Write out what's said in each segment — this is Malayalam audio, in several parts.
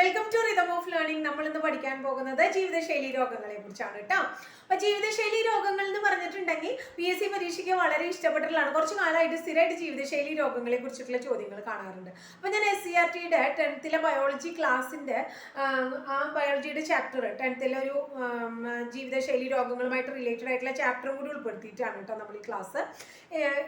Welcome to rhythm of learning നമ്മൾ ഇന്ന് പഠിക്കാൻ പോകുന്നത് ജീവിതശൈലി രോഗങ്ങളെ കുറിച്ചാണ് കേട്ടോ. അപ്പൊ ജീവിതശൈലി രോഗങ്ങൾ എന്ന് പറഞ്ഞിട്ടുണ്ടെങ്കിൽ പി എസ് സി പരീക്ഷയ്ക്ക് വളരെ ഇഷ്ടപ്പെട്ടിട്ടുള്ളതാണ്. കുറച്ച് കാലമായിട്ട് സ്ഥിരമായിട്ട് ജീവിതശൈലി രോഗങ്ങളെ കുറിച്ചിട്ടുള്ള ചോദ്യങ്ങൾ കാണാറുണ്ട്. അപ്പൊ ഞാൻ എസ് സി ആർ ടിയുടെ ടെൻത്തിലെ ബയോളജി ക്ലാസ്സിന്റെ ആ ബയോളജിയുടെ ചാപ്റ്റർ ടെൻത്തിലെ ഒരു ജീവിതശൈലി രോഗങ്ങളുമായിട്ട് റിലേറ്റഡ് ആയിട്ടുള്ള ചാപ്റ്റർ കൂടി ഉൾപ്പെടുത്തിയിട്ടാണ് കേട്ടോ നമ്മൾ ഈ ക്ലാസ്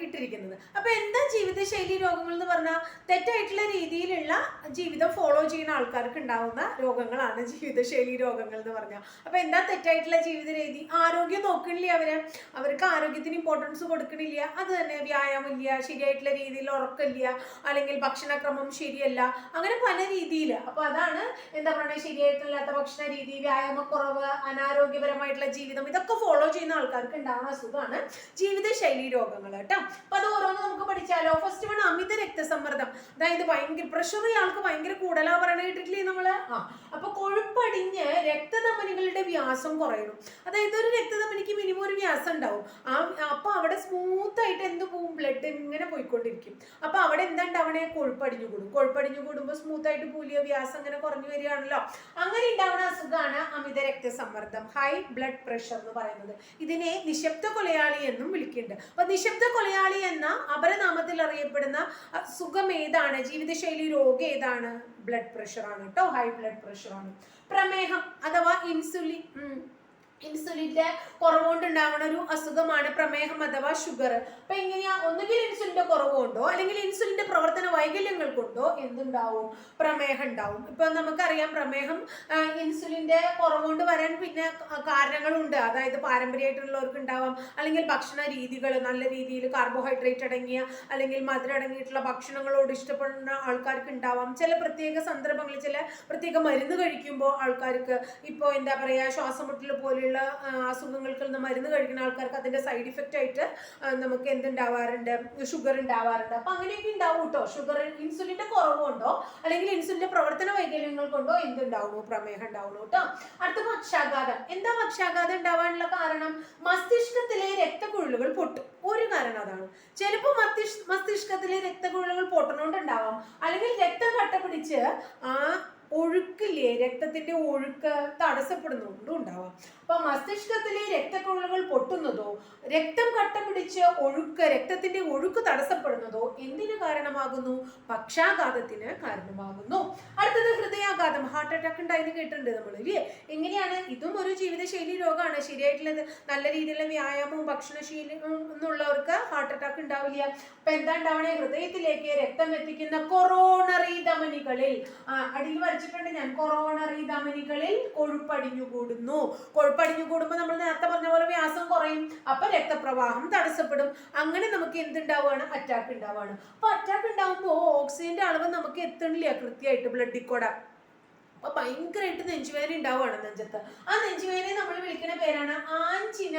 ഇട്ടിരിക്കുന്നത്. അപ്പൊ എന്താ ജീവിതശൈലി രോഗങ്ങൾ എന്ന് പറഞ്ഞാൽ തെറ്റായിട്ടുള്ള രീതിയിലുള്ള ജീവിതം ഫോളോ ചെയ്യുന്ന ആൾക്കാർക്ക് ഉണ്ടാവുന്ന രോഗങ്ങളാണ് ജീവിതശൈലി രോഗങ്ങൾ എന്ന് പറഞ്ഞാൽ അപ്പൊ എന്താ തെറ്റായിട്ടുള്ള ജീവിത രീതി ആരോഗ്യം നോക്കണില്ല അവർ? അവർക്ക് ആരോഗ്യത്തിന് ഇമ്പോർട്ടൻസ് കൊടുക്കണില്ല. അത് തന്നെ വ്യായാമം ഇല്ല ശരിയായിട്ടുള്ള രീതിയിൽ ഉറക്കമില്ല അല്ലെങ്കിൽ ഭക്ഷണക്രമം ശരിയല്ല. അങ്ങനെ പല രീതിയിൽ അപ്പൊ അതാണ് എന്താ പറയുക ശരിയായിട്ടില്ലാത്ത ഭക്ഷണ രീതി വ്യായാമക്കുറവ് അനാരോഗ്യപരമായിട്ടുള്ള ജീവിതം ഇതൊക്കെ ഫോളോ ചെയ്യുന്ന ആൾക്കാർക്ക് ഉണ്ടാവുന്ന അസുഖമാണ് ജീവിതശൈലി രോഗങ്ങൾ കേട്ടോ. അപ്പൊ അത് ഓരോന്ന് നമുക്ക് പഠിച്ചാലോ? ഫസ്റ്റ് വൺ അമിത രക്തസമ്മർദ്ദം. അതായത് ഭയങ്കര പ്രഷർ ഇയാൾക്ക് ഭയങ്കര കൂടുതലാ പറയണ കേട്ടിട്ടില്ലേ? നമ്മൾ? ആ അപ്പൊ കൊഴുപ്പടിഞ്ഞ് രക്തധമനികളുടെ വ്യാസം കുറയണം. അതായത് ഒരു രക്തധമനിക്ക് മിനിമം ഒരു വ്യാസം ഉണ്ടാവും. ആ അപ്പൊ അവിടെ സ്മൂത്ത് ആയിട്ട് എന്ത് പോവും? ബ്ലഡ് ഇങ്ങനെ പോയിക്കൊണ്ടിരിക്കും. അപ്പൊ അവിടെ എന്താ ഉണ്ടാവണേ കൊഴുപ്പടിഞ്ഞു കൂടും. കൊഴുപ്പടിഞ്ഞു കൂടുമ്പോൾ സ്മൂത്ത് ആയിട്ട് പൂലിയ വ്യാസം അങ്ങനെ കുറഞ്ഞു വരികയാണല്ലോ. അങ്ങനെ ഉണ്ടാവുന്ന അസുഖമാണ് അമിത രക്തസമ്മർദ്ദം ഹൈ ബ്ലഡ് പ്രഷർ എന്ന് പറയുന്നത്. ഇതിനെ നിശബ്ദ കൊലയാളി എന്നും വിളിക്കുന്നുണ്ട്. അപ്പൊ നിശബ്ദ കൊലയാളി എന്ന അപരനാമത്തിൽ അറിയപ്പെടുന്ന അസുഖം ഏതാണ്? ജീവിതശൈലി രോഗം ഏതാണ്? ബ്ലഡ് പ്രഷറാണ് കേട്ടോ. ഹൈ ബ്ലഡ് പ്രഷറാണ് പ്രമേഹം അഥവാ ഇൻസുലിൻ ഇൻസുലിന്റെ കുറവുകൊണ്ട് ഉണ്ടാവുന്ന ഒരു അസുഖമാണ് പ്രമേഹം അഥവാ ഷുഗർ. അപ്പൊ എങ്ങനെയാ? ഒന്നുകിൽ ഇൻസുലിന്റെ കുറവ് കൊണ്ടോ അല്ലെങ്കിൽ ഇൻസുലിന്റെ പ്രവർത്തന വൈകല്യങ്ങൾ കൊണ്ടോ എന്തുണ്ടാവും? പ്രമേഹം ഉണ്ടാവും. ഇപ്പൊ നമുക്കറിയാം പ്രമേഹം ഇൻസുലിന്റെ കുറവ് കൊണ്ട് വരാൻ പിന്നെ കാരണങ്ങളുണ്ട്. അതായത് പാരമ്പര്യമായിട്ടുള്ളവർക്ക് ഉണ്ടാവാം അല്ലെങ്കിൽ ഭക്ഷണ രീതികൾ നല്ല രീതിയിൽ കാർബോഹൈഡ്രേറ്റ് അടങ്ങിയ അല്ലെങ്കിൽ മധുരം അടങ്ങിയിട്ടുള്ള ഭക്ഷണങ്ങളോട് ഇഷ്ടപ്പെടുന്ന ആൾക്കാർക്ക് ഉണ്ടാവാം ചില പ്രത്യേക സന്ദർഭങ്ങളിൽ ചില പ്രത്യേക മരുന്ന് കഴിക്കുമ്പോൾ ആൾക്കാർക്ക് ഇപ്പോൾ എന്താ പറയുക ശ്വാസമുട്ടൽ പോലെയുള്ള ആ, അസുഖങ്ങൾക്ക് മരുന്ന് കഴിക്കുന്ന ആൾക്കാർക്ക് അതിന്റെ സൈഡ് ഇഫക്റ്റ് ആയിട്ട് നമുക്ക് എന്തുണ്ടാവാറുണ്ട്? ഷുഗർ ഉണ്ടാവാറുണ്ട്. അപ്പൊ അങ്ങനെയൊക്കെ ഉണ്ടാവും കേട്ടോ ഷുഗർ ഇൻസുലിന്റെ കുറവുകൊണ്ടോ അല്ലെങ്കിൽ ഇൻസുലിന്റെ പ്രവർത്തന വൈകല്യങ്ങൾ കൊണ്ടോ എന്തുണ്ടാവുന്നു? പ്രമേഹം ഉണ്ടാവുന്നു കേട്ടോ അടുത്ത പക്ഷാഘാതം. എന്താ പക്ഷാഘാതം ഉണ്ടാവാനുള്ള കാരണം? മസ്തിഷ്കത്തിലെ രക്തക്കുഴലുകൾ പൊട്ടും. ഒരു കാരണം അതാണ്. ചിലപ്പോൾ മസ്തിഷ് മസ്തിഷ്കത്തിലെ രക്തക്കുഴലുകൾ പൊട്ടണോണ്ടുണ്ടാവാം. അല്ലെങ്കിൽ രക്തം കട്ട പിടിച്ച് ആ ഒഴുക്കില്ലേ? രക്തത്തിന്റെ ഒഴുക്ക് തടസ്സപ്പെടുന്നതുകൊണ്ടും ഉണ്ടാവാം. അപ്പൊ മസ്തിഷ്കത്തിലെ രക്തക്കുഴലുകൾ പൊട്ടുന്നതോ രക്തം കട്ട പിടിച്ച് ഒഴുക്ക് രക്തത്തിന്റെ ഒഴുക്ക് തടസ്സപ്പെടുന്നതോ എന്തിനു കാരണമാകുന്നു? പക്ഷാഘാതത്തിന് കാരണമാകുന്നു. അടുത്തത് ഹൃദയാഘാതം. ഹാർട്ട് അറ്റാക്ക് ഉണ്ടായെന്ന് കേട്ടിട്ടുണ്ട് നമ്മൾ ഇല്ലേ എങ്ങനെയാണ്? ഇതും ഒരു ജീവിതശൈലി രോഗമാണ്. ശരിയായിട്ടുള്ളത് നല്ല രീതിയിലുള്ള വ്യായാമവും ഭക്ഷണശീലവും എന്നുള്ളവർക്ക് ഹാർട്ട് അറ്റാക്ക് ഉണ്ടാവില്ല. അപ്പൊ എന്താ ഉണ്ടാവണേ? ഹൃദയത്തിലേക്ക് രക്തം എത്തിക്കുന്ന കൊറോണറി ധമനികളിൽ അടിയിൽ അടിയിൽ വരച്ചിട്ടുണ്ട് ഞാൻ കൊറോണറി ധമനികളിൽ കൊഴുപ്പടിഞ്ഞു കൂടുന്നു കൊഴുപ്പടിഞ്ഞു കൂടുമ്പോൾ നമ്മൾ നേരത്തെ പറഞ്ഞ പോലെ വ്യാസം കുറയും. അപ്പൊ രക്തപ്രവാഹം തടസ്സപ്പെടും. അങ്ങനെ നമുക്ക് എന്തുണ്ടാവുകയാണ് അറ്റാക്ക് ഉണ്ടാവുകയാണ് അപ്പൊ അറ്റാക്ക് ഉണ്ടാവുമ്പോൾ ഓക്സിജന്റെ അളവ് നമുക്ക് എത്തണില്ല കൃത്യമായിട്ട് ബ്ലഡിൽ കൂടെ അപ്പൊ ഭയങ്കരമായിട്ട് നെഞ്ചുവേദന ഉണ്ടാവുകയാണ് നെഞ്ചത്ത്. ആ നെഞ്ചുവേദനയെ നമ്മൾ വിളിക്കുന്ന പേരാണ് ആൻജിന.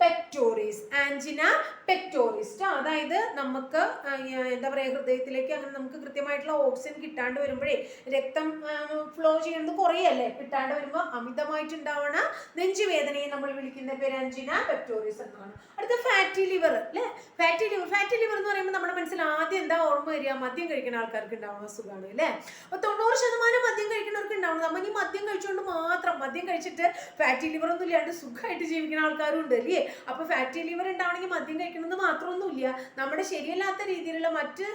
പെക്ടോറിസ് ആൻജിന പെക്ടോറിസ് അതായത് നമുക്ക് എന്താ പറയുക ഹൃദയത്തിലേക്ക് അങ്ങനെ നമുക്ക് കൃത്യമായിട്ടുള്ള ഓക്സിജൻ കിട്ടാണ്ട് വരുമ്പോഴേ രക്തം ഫ്ലോ ചെയ്യുന്നത് കുറയല്ലേ? കിട്ടാണ്ട് വരുമ്പോൾ അമിതമായിട്ടുണ്ടാവണ നെഞ്ചുവേദനയെ നമ്മൾ വിളിക്കുന്ന പേര് ആൻജിന പെക്ടോറിസ് എന്നാണ്. അടുത്ത ഫാറ്റി ലിവർ അല്ലേ ഫാറ്റി ലിവർ ഫാറ്റി ലിവർ എന്ന് പറയുമ്പോൾ നമ്മുടെ മനസ്സിൽ ആദ്യം എന്താ ഓർമ്മ വരിക? മദ്യം കഴിക്കുന്ന ആൾക്കാർക്ക് ഉണ്ടാവുന്ന അസുഖമാണ് അല്ലേ അപ്പൊ തൊണ്ണൂറ് ശതമാനം മദ്യം കഴിക്കുന്നവർക്ക് ഉണ്ടാവുന്നത് നമ്മൾ ഈ മദ്യം കഴിച്ചുകൊണ്ട് മാത്രം മദ്യം കഴിച്ചിട്ട് ഫാറ്റി ലിവർ ഒന്നും ഇല്ലാണ്ട് സുഖമായിട്ട് ജീവിക്കുന്ന ആൾക്കാരും ഉണ്ട് അല്ലേ അപ്പൊ ഫാറ്റി ലിവർ ഉണ്ടാവണമെങ്കിൽ മദ്യം കഴിക്കുന്നത് മാത്രമൊന്നുമില്ല. നമ്മുടെ ശരിയല്ലാത്ത രീതിയിലുള്ള മറ്റ്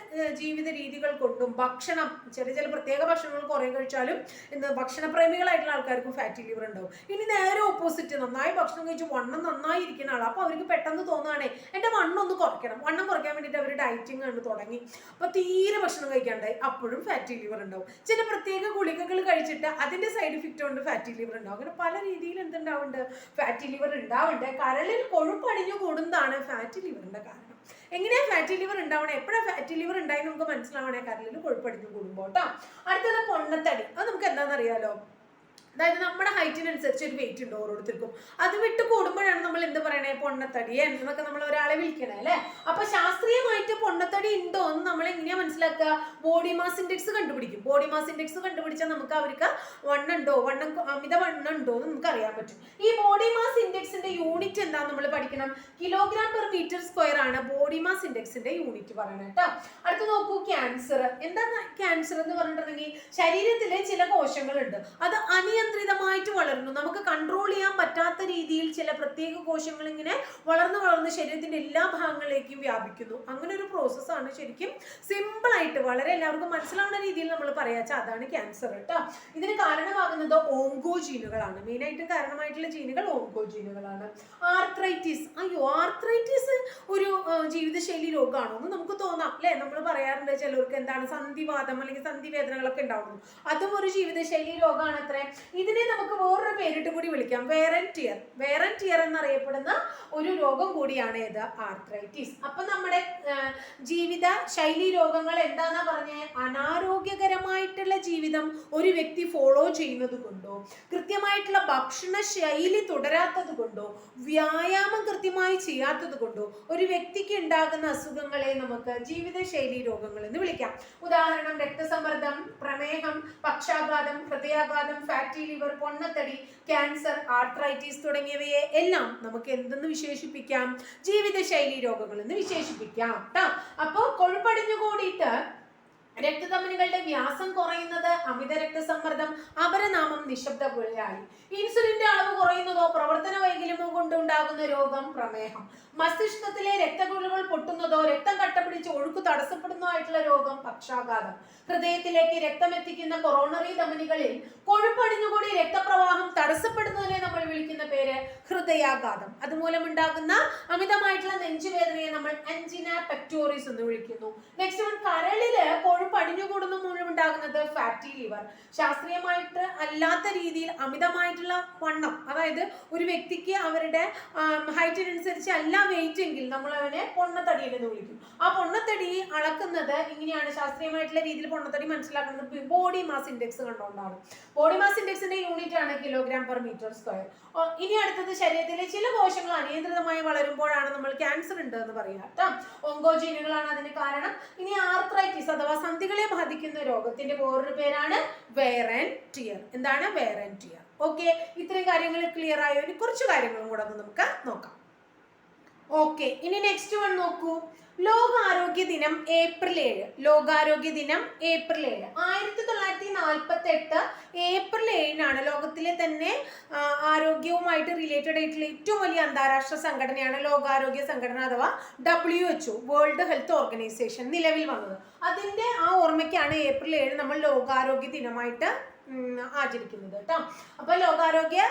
ജീവിത രീതികൾ കൊണ്ടും ഭക്ഷണം ചെറിയ ചില പ്രത്യേക ഭക്ഷണങ്ങൾ കുറേ കഴിച്ചാലും ഇന്ന് ഭക്ഷണപ്രേമികളായിട്ടുള്ള ആൾക്കാർക്കും ഫാറ്റി ലിവർ ഉണ്ടാവും. ഇനി നേരെ ഓപ്പോസിറ്റ് നന്നായി ഭക്ഷണം കഴിച്ച് വണ്ണം നന്നായി ഇരിക്കുന്ന ആൾ അപ്പൊ അവർക്ക് പെട്ടെന്ന് തോന്നുകയാണേ എന്റെ വണ്ണം ഒന്ന് കുറയ്ക്കണം. വണ്ണം കുറയ്ക്കാൻ വേണ്ടിയിട്ട് അവർ ഡയറ്റിംഗ് ആണ് തുടങ്ങി. അപ്പൊ തീരെ ഭക്ഷണം കഴിക്കാണ്ടായി അപ്പോഴും ഫാറ്റി ലിവർ ഉണ്ടാവും. ചില പ്രത്യേക ഗുളികകൾ കഴിച്ചിട്ട് അതിന്റെ സൈഡ് ഇഫക്റ്റ് കൊണ്ട് ഫാറ്റി ലിവർ ഉണ്ടാവും. അങ്ങനെ പല രീതിയിൽ എന്തുണ്ടാവുന്നുണ്ട് ഫാറ്റി ലിവർ ഉണ്ടാവുന്നുണ്ട് കരളിൽ കൊഴുപ്പടിഞ്ഞു കൂടുന്നതാണ് ഫാറ്റി ലിവറിന്റെ കാരണം. എങ്ങനെയാ ഫാറ്റി ലിവർ ഉണ്ടാവണേ? എപ്പോഴാ ഫാറ്റി ലിവർ ഉണ്ടായി നമുക്ക് മനസ്സിലാവണേ? കരളിൽ കൊഴുപ്പടിഞ്ഞു കൂടുമ്പോൾ അടുത്തത് പൊണ്ണത്തടി. അത് നമുക്ക് എന്താണെന്ന് അറിയാലോ അതായത് നമ്മുടെ ഹൈറ്റിനനുസരിച്ച് ഒരു വെയിറ്റ് ഉണ്ട് ഓരോരുത്തർക്കും. അത് വിട്ട് കൂടുമ്പോഴാണ് നമ്മൾ എന്ത് പറയണേ? പൊണ്ണത്തടി എന്നൊക്കെ നമ്മൾ ഒരാളെ വിളിക്കണേ അല്ലെ? അപ്പൊ ശാസ്ത്രീയമായിട്ട് പൊണ്ണത്തടി ഉണ്ടോ എന്ന് നമ്മൾ എങ്ങനെയാ മനസ്സിലാക്കുക? ബോഡി മാസ് ഇൻഡെക്സ് കണ്ടുപിടിക്കും. ബോഡി മാസ് ഇൻഡെക്സ് കണ്ടുപിടിച്ചാൽ നമുക്ക് അവർക്ക് വണ്ണുണ്ടോ വണ്ണം അമിത വണ്ണം ഉണ്ടോ എന്ന് നമുക്ക് അറിയാൻ പറ്റും. ഈ ബോഡി മാസ് ഇൻഡെക്സിന്റെ യൂണിറ്റ് എന്താ നമ്മൾ പഠിക്കണം? കിലോഗ്രാം പെർ മീറ്റർ സ്ക്വയർ ആണ് ബോഡി മാസ് ഇൻഡെക്സിന്റെ യൂണിറ്റ് പറയണത് കേട്ടോ. അടുത്ത് നോക്കൂ ക്യാൻസർ എന്താ ക്യാൻസർ എന്ന് പറഞ്ഞിട്ടുണ്ടെങ്കിൽ ശരീരത്തിലെ ചില കോശങ്ങളുണ്ട്. അത് അനിയന്ത്രിതമായിട്ട് വളരുന്നു. നമുക്ക് കൺട്രോൾ ചെയ്യാൻ പറ്റാത്ത രീതിയിൽ ചില പ്രത്യേക കോശങ്ങൾ ഇങ്ങനെ വളർന്നു വളർന്ന് ശരീരത്തിന്റെ എല്ലാ ഭാഗങ്ങളിലേക്കും വ്യാപിക്കുന്നു. അങ്ങനെ ഒരു പ്രോസസ്സാണ് ശരിക്കും സിമ്പിൾ ആയിട്ട് വളരെ എല്ലാവർക്കും മനസ്സിലാവുന്ന രീതിയിൽ നമ്മൾ പറയാച്ച അതാണ് ക്യാൻസർ കേട്ടോ ഇതിന് കാരണമാകുന്നത് ഓങ്കോ ജീനുകളാണ് മെയിനായിട്ട് കാരണമായിട്ടുള്ള ജീനുകൾ ഓങ്കോ ജീനുകളാണ് ആർത്രൈറ്റിസ് അയ്യോ ആർത്രൈറ്റിസ് ഒരു ജീവിതശൈലി രോഗമാണോ എന്ന് നമുക്ക് തോന്നാം അല്ലേ? നമ്മൾ പറയാറുണ്ട് ചിലർക്ക് എന്താണ് സന്ധിവാദം അല്ലെങ്കിൽ സന്ധിവേദനകളൊക്കെ ഉണ്ടാവുന്നു. അതും ഒരു ജീവിതശൈലി രോഗമാണ് അത്രേ. ഇതിനെ നമുക്ക് വേറൊരു പേരിട്ട് കൂടി വിളിക്കാം. വേറന്റിയർ വേറന്റിയർ എന്നറിയപ്പെടുന്ന ഒരു രോഗം കൂടിയാണ് ഇത് ആർത്രൈറ്റിസ് അപ്പൊ നമ്മുടെ ജീവിത ശൈലി രോഗങ്ങൾ എന്താന്നാ പറഞ്ഞേ? അനാരോഗ്യകരമായിട്ടുള്ള ജീവിതം ഒരു വ്യക്തി ഫോളോ ചെയ്യുന്നത് കൊണ്ടോ കൃത്യമായിട്ടുള്ള ഭക്ഷണ ശൈലി തുടരാത്തത് കൊണ്ടോ വ്യായാമം കൃത്യമായി ചെയ്യാത്തത് കൊണ്ടോ ഒരു വ്യക്തിക്ക് ഉണ്ടാകുന്ന അസുഖങ്ങളെ നമുക്ക് ജീവിതശൈലി രോഗങ്ങൾ എന്ന് വിളിക്കാം. ഉദാഹരണം രക്തസമ്മർദ്ദം പ്രമേഹം പക്ഷാഘാതം ഹൃദയാഘാതം ഫാറ്റി ലിവർ പൊണ്ണത്തടി ക്യാൻസർ ആർത്രൈറ്റിസ് തുടങ്ങിയവയെ എല്ലാം നമുക്ക് എന്തെന്ന് വിശേഷിപ്പിക്കാം? ജീവിതശൈലി രോഗങ്ങൾ എന്ന് വിശേഷിപ്പിക്കാം ട്ടോ. അപ്പോൾ കൊഴുപ്പടിഞ്ഞു കൂടിയിട്ട് രക്തധമനികളുടെ വ്യാസം കുറയുന്നത് അമിത രക്തസമ്മർദ്ദം അപരനാമം നിശബ്ദ കുഴലാളി ഇൻസുലിന്റെ അളവ് കുറയുന്നതോ പ്രവർത്തന വൈകല്യമോ കൊണ്ടുണ്ടാകുന്ന രോഗം പ്രമേഹം. മസ്തിഷ്കത്തിലെ രക്തക്കുഴലുകൾ പൊട്ടുന്നതോ രക്തം കട്ടപിടിച്ച് ഒഴുക്ക് തടസ്സപ്പെടുന്നതായിട്ടുള്ള രോഗം പക്ഷാഘാതം. ഹൃദയത്തിലേക്ക് രക്തം എത്തിക്കുന്ന കൊറോണറി ധമനികളിൽ കൊഴുപ്പടിഞ്ഞുകൂടി രക്തപ്രവാഹം തടസ്സപ്പെടുന്നതിനെ നമ്മൾ വിളിക്കുന്ന പേര് ഹൃദയാഘാതം. അതുമൂലം ഉണ്ടാകുന്ന അമിതമായിട്ടുള്ള നെഞ്ചുവേദനയെ നമ്മൾ അഞ്ചിന പെക്ടോറിസ് എന്ന് വിളിക്കുന്നു. നെക്സ്റ്റ് വൺ കരളിൽ കൊഴുപ്പ് അടിഞ്ഞുകൂടുന്ന മൂലം ഉണ്ടാകുന്നത് ഫാറ്റി ലിവർ ശാസ്ത്രീയമായിട്ട് അല്ലാത്ത രീതിയിൽ അമിതമായിട്ടുള്ള വണ്ണം അതായത് ഒരു വ്യക്തിക്ക് അവരുടെ ഹൈറ്റിനനുസരിച്ച് അല്ല വെയിറ്റ് എങ്കിൽ നമ്മൾ അവനെ പൊണ്ണത്തടി എന്ന് വിളിക്കും. ആ പൊണ്ണത്തടി അളക്കുന്നത് ഇങ്ങനെയാണ്. ശാസ്ത്രീയമായിട്ടുള്ള രീതിയിൽ പൊണ്ണത്തടി മനസ്സിലാക്കുന്നത് ബോഡി മാസ് ഇൻഡെക്സ് കണ്ടുകൊണ്ടാണ്. ബോഡി മാസ് ഇൻഡെക്സിന്റെ യൂണിറ്റ് ആണ് കിലോഗ്രാം പെർ മീറ്റർ സ്ക്വയർ ഇനി അടുത്തത് ശരീരത്തിലെ ചില കോശങ്ങൾ അനിയന്ത്രിതമായി വളരുമ്പോഴാണ് നമ്മൾ ക്യാൻസർ ഉണ്ട് എന്ന് പറയാം കേട്ടോ ഓങ്കോജീനുകളാണ് അതിന് കാരണം. ഇനി ആർത്രൈറ്റിസ് അഥവാ സന്ധികളെ ബാധിക്കുന്ന രോഗത്തിന്റെ വേറൊരു പേരാണ് വേറൻ ടിയർ എന്താണ് വേറൻ ടിയർ ഓക്കെ ഇത്രയും കാര്യങ്ങൾ ക്ലിയർ ആയോ? ഇനി കുറച്ച് കാര്യങ്ങളും കൂടെ നമുക്ക് നോക്കാം. ഓക്കെ ഇനി നെക്സ്റ്റ് വൺ നോക്കൂ. ലോകാരോഗ്യ ദിനം ഏപ്രിൽ ഏഴ്. ലോകാരോഗ്യ ദിനം ഏപ്രിൽ ഏഴ്. ആയിരത്തി തൊള്ളായിരത്തി നാൽപ്പത്തി എട്ട് ഏപ്രിൽ ഏഴിനാണ് ലോകത്തിലെ തന്നെ ആരോഗ്യവുമായിട്ട് റിലേറ്റഡ് ആയിട്ടുള്ള ഏറ്റവും വലിയ അന്താരാഷ്ട്ര സംഘടനയാണ് ലോകാരോഗ്യ സംഘടന അഥവാ W H world health organisation നിലവിൽ വന്നത്. അതിന്റെ ആ ഓർമ്മയ്ക്കാണ് ഏപ്രിൽ ഏഴ് നമ്മൾ ലോകാരോഗ്യ ദിനമായിട്ട് ആചരിക്കുന്നത് കേട്ടോ. അപ്പൊ ലോകാരോഗ്യ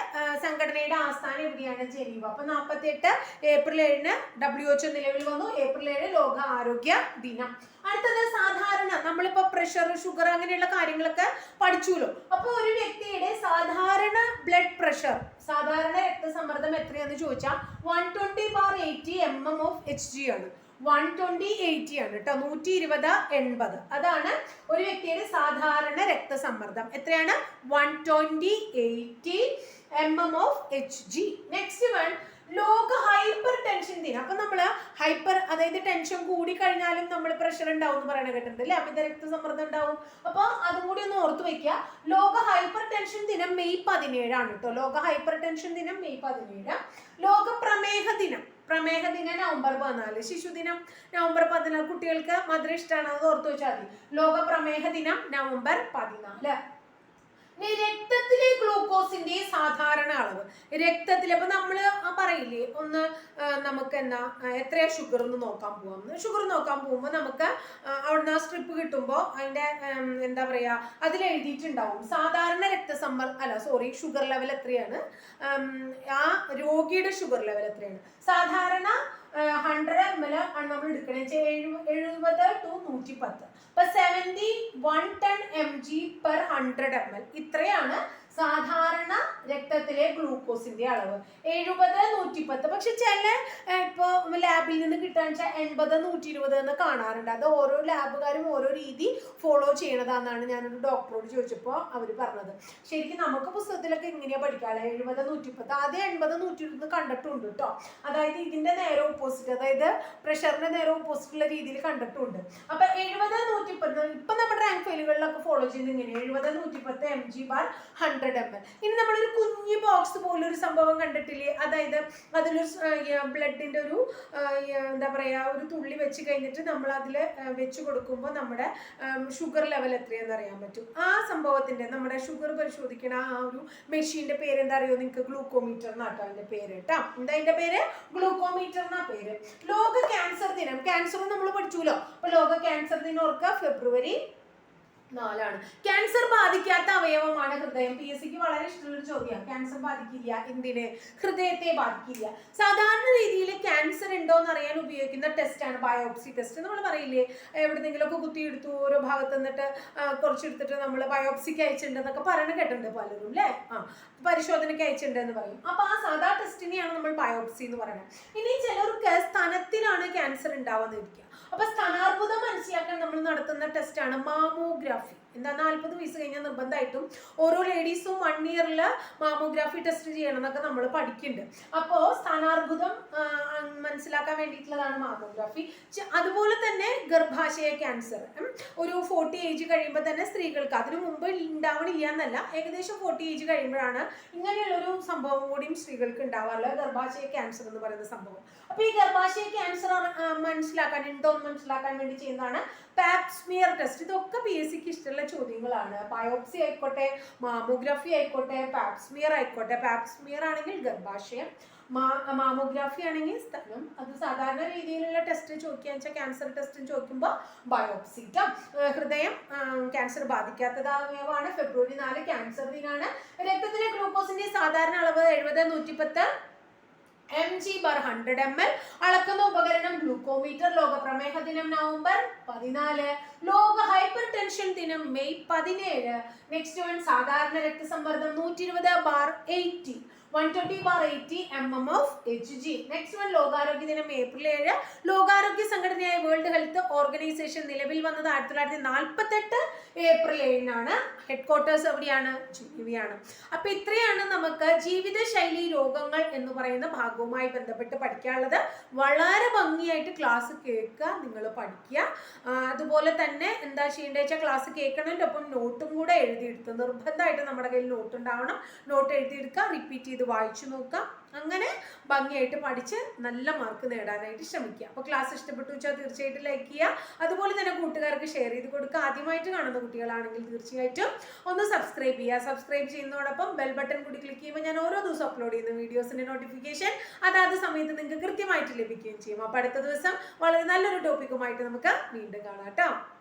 സംഘടനയുടെ ആസ്ഥാനം എവിടെയാണ് ജനീവ. അപ്പൊ നാൽപ്പത്തി എട്ട് ഏപ്രിൽ ഏഴിന് ഡബ്ല്യു എച്ച് നിലവിൽ വന്നു. ഏപ്രിൽ ഏഴ് ലോക ആരോഗ്യ ദിനം. അടുത്തത് സാധാരണ. നമ്മളിപ്പോ പ്രഷർ ഷുഗർ അങ്ങനെയുള്ള കാര്യങ്ങളൊക്കെ പഠിച്ചുല്ലോ അപ്പൊ ഒരു വ്യക്തിയുടെ സാധാരണ ബ്ലഡ് പ്രഷർ സാധാരണ രക്തസമ്മർദ്ദം എത്രയാണെന്ന് ചോദിച്ചാൽ one twenty bar eighty M M of H G ആണ്. വൺ ട്വന്റി എയ്റ്റി ആണ് കേട്ടോ. നൂറ്റി ഇരുപത് എൺപത്. അതാണ് ഒരു വ്യക്തിയുടെ സാധാരണ രക്തസമ്മർദ്ദം. എത്രയാണ്? One twenty eighty M M of H G next one ലോക ഹൈപ്പർ ടെൻഷൻ ദിനം. അപ്പൊ നമ്മൾ ഹൈപ്പർ അതായത് ടെൻഷൻ കൂടി കഴിഞ്ഞാലും നമ്മൾ പ്രഷർ ഉണ്ടാവും എന്ന് പറയണ കേട്ടിട്ടുണ്ട് അല്ലെ? അമിത രക്തസമ്മർദ്ദം ഉണ്ടാവും. അപ്പൊ അതും കൂടി ഒന്ന് ഓർത്തു വെക്കുക ലോക ഹൈപ്പർ ടെൻഷൻ ദിനം മെയ് പതിനേഴാണ് കേട്ടോ. ലോക ഹൈപ്പർ ടെൻഷൻ ദിനം മെയ് പതിനേഴ്. ലോക പ്രമേഹ ദിനം. പ്രമേഹ ദിനം നവംബർ പതിനാല് ശിശുദിനം നവംബർ പതിനാല്. കുട്ടികൾക്ക് മധുരം ഇഷ്ടമാണ് അത് ഓർത്തു വെച്ചാൽ മതി. ലോക പ്രമേഹ ദിനം നവംബർ പതിനാല്. ഇനി രക്തത്തിലെ ഗ്ലൂക്കോസിന്റെ സാധാരണ അളവ്. രക്തത്തിൽ അപ്പൊ നമ്മൾ ആ പറയില്ലേ ഒന്ന് നമുക്ക് എന്നാ ആ, എത്രയാ ഷുഗർ ഒന്ന് നോക്കാൻ പോവാം. ഷുഗർ നോക്കാൻ പോകുമ്പോൾ നമുക്ക് അവിടുന്ന് ആ സ്ട്രിപ്പ് കിട്ടുമ്പോൾ അതിന്റെ എന്താ പറയാ അതിൽ എഴുതിയിട്ടുണ്ടാവും. സാധാരണ രക്തസമ്മർ അല്ല സോറി ഷുഗർ ലെവൽ എത്രയാണ്? ആ രോഗിയുടെ ഷുഗർ ലെവൽ എത്രയാണ്? സാധാരണ ഹൺഡ്രഡ് എം എൽ ആണ് നമ്മൾ എടുക്കണേ. എഴുപത് ടു നൂറ്റി പത്ത് ഇപ്പൊ seventy one ten M G per hundred M L ഇത്രയാണ് സാധാരണ രക്തത്തിലെ ഗ്ലൂക്കോസിന്റെ അളവ്. എഴുപത് നൂറ്റിപ്പത്ത്. പക്ഷെ ചില ഇപ്പോൾ ലാബിൽ നിന്ന് കിട്ടാന്ന് വെച്ചാൽ എൺപത് നൂറ്റി ഇരുപത് എന്ന് കാണാറുണ്ട്. അത് ഓരോ ലാബുകാരും ഓരോ രീതി ഫോളോ ചെയ്യണതാണെന്നാണ് ഞാനൊരു ഡോക്ടറോട് ചോദിച്ചപ്പോൾ അവർ പറഞ്ഞത്. ശരിക്കും നമുക്ക് പുസ്തകത്തിലൊക്കെ എങ്ങനെയാ പഠിക്കാറ് എഴുപത് നൂറ്റിപ്പത്ത്. ആദ്യം എൺപത് നൂറ്റി ഇരുപത് കണ്ടിട്ടുണ്ട് കേട്ടോ അതായത് ഇതിന്റെ നേരെ ഓപ്പോസിറ്റ് അതായത് പ്രഷറിന്റെ നേരെ ഓപ്പോസിറ്റ് ഉള്ള രീതിയിൽ കണ്ടിട്ടുണ്ട്. അപ്പൊ എഴുപത് നൂറ്റി പത്ത് ഇപ്പൊ നമ്മുടെ റാങ്ക് ഫെയിലുകളിലൊക്കെ ഫോളോ ചെയ്യുന്നത് ഇങ്ങനെ എഴുപത് നൂറ്റി പത്ത് M G bar hundred M L ഇനി നമ്മളൊരു കുഞ്ഞു ബോക്സ് പോലെ ഒരു സംഭവം കണ്ടിട്ടില്ലേ? അതായത് അതിലൊരു ബ്ലഡിന്റെ ഒരു എന്താ പറയാ ഒരു തുള്ളി വെച്ച് കഴിഞ്ഞിട്ട് നമ്മൾ അതിൽ വെച്ച് കൊടുക്കുമ്പോൾ നമ്മുടെ ഷുഗർ ലെവൽ എത്രയാന്ന് അറിയാൻ പറ്റും. ആ സംഭവത്തിന്റെ നമ്മുടെ ഷുഗർ പരിശോധിക്കണ ആ ഒരു മെഷീന്റെ പേര് എന്താ അറിയോ നിങ്ങൾക്ക് ഗ്ലൂക്കോമീറ്റർ എന്നാട്ടോ അതിന്റെ പേര് കേട്ടോ എന്താ അതിന്റെ പേര്? ഗ്ലൂക്കോമീറ്റർ എന്നാ പേര്. ലോക ക്യാൻസർ ദിനം. ക്യാൻസർ നമ്മൾ പഠിച്ചുല്ലോ അപ്പൊ ലോക ക്യാൻസർ ദിനം ഓർക്കുക. ഫെബ്രുവരി നാലാണ്. ക്യാൻസർ ബാധിക്കാത്ത അവയവമാണ് ഹൃദയം. പി എസ് സിക്ക് വളരെ ഇഷ്ടമുള്ള ചോദ്യമാണ്. ക്യാൻസർ ബാധിക്കില്ല എന്തിന്? ഹൃദയത്തെ ബാധിക്കില്ല. സാധാരണ രീതിയിൽ ക്യാൻസർ ഉണ്ടോ എന്ന് അറിയാൻ ഉപയോഗിക്കുന്ന ടെസ്റ്റാണ് ബയോപ്സി ടെസ്റ്റ് നമ്മൾ പറയില്ലേ? എവിടെന്നെങ്കിലുമൊക്കെ കുത്തിയെടുത്തു ഓരോ ഭാഗത്ത് നിന്നിട്ട് കുറച്ചെടുത്തിട്ട് നമ്മൾ ബയോപ്സിക്ക് അയച്ചിട്ടുണ്ടെന്നൊക്കെ പറയണ കേട്ടിട്ടുണ്ട് പലരും അല്ലേ? ആ പരിശോധനയ്ക്ക് അയച്ചിട്ടുണ്ടെന്ന് പറയും. അപ്പൊ ആ സാധാ ടെസ്റ്റിനെയാണ് നമ്മൾ ബയോപ്സി എന്ന് പറയുന്നത്. ഇനി ചിലർക്ക് സ്തനത്തിലാണ് ക്യാൻസർ ഉണ്ടാവുന്നിരിക്കുക അപ്പൊ സ്ഥാനാർബുദം മനസ്സിലാക്കാൻ നമ്മൾ നടത്തുന്ന ടെസ്റ്റാണ് മാമോഗ്രാഫി. എന്താ നാൽപ്പത് വയസ്സ് കഴിഞ്ഞാൽ നിർബന്ധമായിട്ടും ഓരോ ലേഡീസും വൺ ഇയറിൽ മാമോഗ്രാഫി ടെസ്റ്റ് ചെയ്യണം എന്നൊക്കെ നമ്മൾ പഠിക്കുന്നുണ്ട്. അപ്പോൾ സ്ഥാനാർബുദം മനസ്സിലാക്കാൻ വേണ്ടിയിട്ടുള്ളതാണ് മാമോഗ്രാഫി. അതുപോലെ തന്നെ ഗർഭാശയ ക്യാൻസർ ഒരു ഫോർട്ടി ഏജ് കഴിയുമ്പോൾ തന്നെ സ്ത്രീകൾക്ക്. അതിനു മുമ്പ് ഉണ്ടാവണില്ല എന്നല്ല ഏകദേശം ഫോർട്ടി ഏജ് കഴിയുമ്പോഴാണ് ഇങ്ങനെയുള്ളൊരു സംഭവം കൂടിയും സ്ത്രീകൾക്ക് ഉണ്ടാവാറുള്ളത് ഗർഭാശയ ക്യാൻസർ എന്ന് പറയുന്ന സംഭവം. അപ്പോൾ ഈ ഗർഭാശയ ക്യാൻസർ മനസ്സിലാക്കാൻ ഉണ്ടോ എന്ന് മനസ്സിലാക്കാൻ വേണ്ടി ചെയ്യുന്നതാണ് പാപ്സ്മിയർ ടെസ്റ്റ് ഇതൊക്കെ പി എസ് സിക്ക് ഇഷ്ടമുള്ള ചോദ്യങ്ങളാണ്. ബയോപ്സി ആയിക്കോട്ടെ മാമോഗ്രാഫി ആയിക്കോട്ടെ പാപ്സ്മിയർ ആയിക്കോട്ടെ. പാപ്സ്മിയർ ആണെങ്കിൽ ഗർഭാശയം മാ- മാമോഗ്രാഫി ആണെങ്കിൽ സ്ഥലം. അത് സാധാരണ രീതിയിലുള്ള ടെസ്റ്റ് ചോദിക്കുക വെച്ചാൽ ക്യാൻസർ ടെസ്റ്റ് ചോദിക്കുമ്പോൾ ബയോപ്സി കേട്ടോ ഹൃദയം ക്യാൻസർ ബാധിക്കാത്തതാണ് ഫെബ്രുവരി നാല് ക്യാൻസർ ദിനാണ്. രക്തത്തിലെ ഗ്ലൂക്കോസിന്റെ സാധാരണ അളവ് എഴുപത് നൂറ്റിപ്പത്ത് M G bar hundred M L അളക്കുന്ന ഉപകരണം ഗ്ലൂക്കോമീറ്റർ ലോക പ്രമേഹ ദിനം നവംബർ പതിനാല് ലോക ഹൈപ്പർ ടെൻഷൻ ദിനം മെയ് പതിനേഴ്. നെക്സ്റ്റ് വൺ സാധാരണ രക്തസമ്മർദ്ദം നൂറ്റി ഇരുപത് ബാർ എയ്റ്റി ലോകാരോഗ്യ ദിനം ഏപ്രിൽ ഏഴ്. ലോകാരോഗ്യ സംഘടനയായ വേൾഡ് ഹെൽത്ത് ഓർഗനൈസേഷൻ നിലവിൽ വന്നത് ആയിരത്തി തൊള്ളായിരത്തി നാൽപ്പത്തെട്ട് ഏപ്രിൽ ഏഴിനാണ്. ഹെഡ് ക്വാർട്ടേഴ്സ് എവിടെയാണ്? ജനീവയാണ്. അപ്പൊ ഇത്രയാണ് നമുക്ക് ജീവിതശൈലി രോഗങ്ങൾ എന്ന് പറയുന്ന ഭാഗവുമായി ബന്ധപ്പെട്ട് പഠിക്കാനുള്ളത്. വളരെ ഭംഗിയായിട്ട് ക്ലാസ് കേൾക്കുക നിങ്ങൾ പഠിക്കുക. അതുപോലെ തന്നെ എന്താ ചെയ്യേണ്ടത് വെച്ചാൽ ക്ലാസ് കേൾക്കണതിന്റെ ഒപ്പം നോട്ടും കൂടെ എഴുതിയെടുത്ത് നിർബന്ധമായിട്ട് നമ്മുടെ കയ്യിൽ നോട്ട് ഉണ്ടാവണം. നോട്ട് എഴുതിയെടുക്കുക റിപ്പീറ്റ് ചെയ്ത് വായിച്ചു നോക്കുക. അങ്ങനെ ഭംഗിയായിട്ട് പഠിച്ച് നല്ല മാർക്ക് നേടാനായിട്ട് ശ്രമിക്കുക. അപ്പോൾ ക്ലാസ് ഇഷ്ടപ്പെട്ടു വെച്ചാൽ തീർച്ചയായിട്ടും ലൈക്ക് ചെയ്യുക. അതുപോലെ തന്നെ കൂട്ടുകാർക്ക് ഷെയർ ചെയ്ത് കൊടുക്കുക. ആദ്യമായിട്ട് കാണുന്ന കുട്ടികളാണെങ്കിൽ തീർച്ചയായിട്ടും ഒന്ന് സബ്സ്ക്രൈബ് ചെയ്യുക. സബ്സ്ക്രൈബ് ചെയ്യുന്നതോടൊപ്പം ബെൽ ബട്ടൺ കൂടി ക്ലിക്ക് ചെയ്യുമ്പോൾ ഞാൻ ഓരോ ദിവസം അപ്ലോഡ് ചെയ്യുന്ന വീഡിയോസിന്റെ നോട്ടിഫിക്കേഷൻ അതാത് സമയത്ത് നിങ്ങൾക്ക് കൃത്യമായിട്ട് ലഭിക്കുകയും ചെയ്യും. അപ്പോൾ അടുത്ത ദിവസം വളരെ നല്ലൊരു ടോപ്പിക്കുമായിട്ട് നമുക്ക് വീണ്ടും കാണാം കേട്ടോ.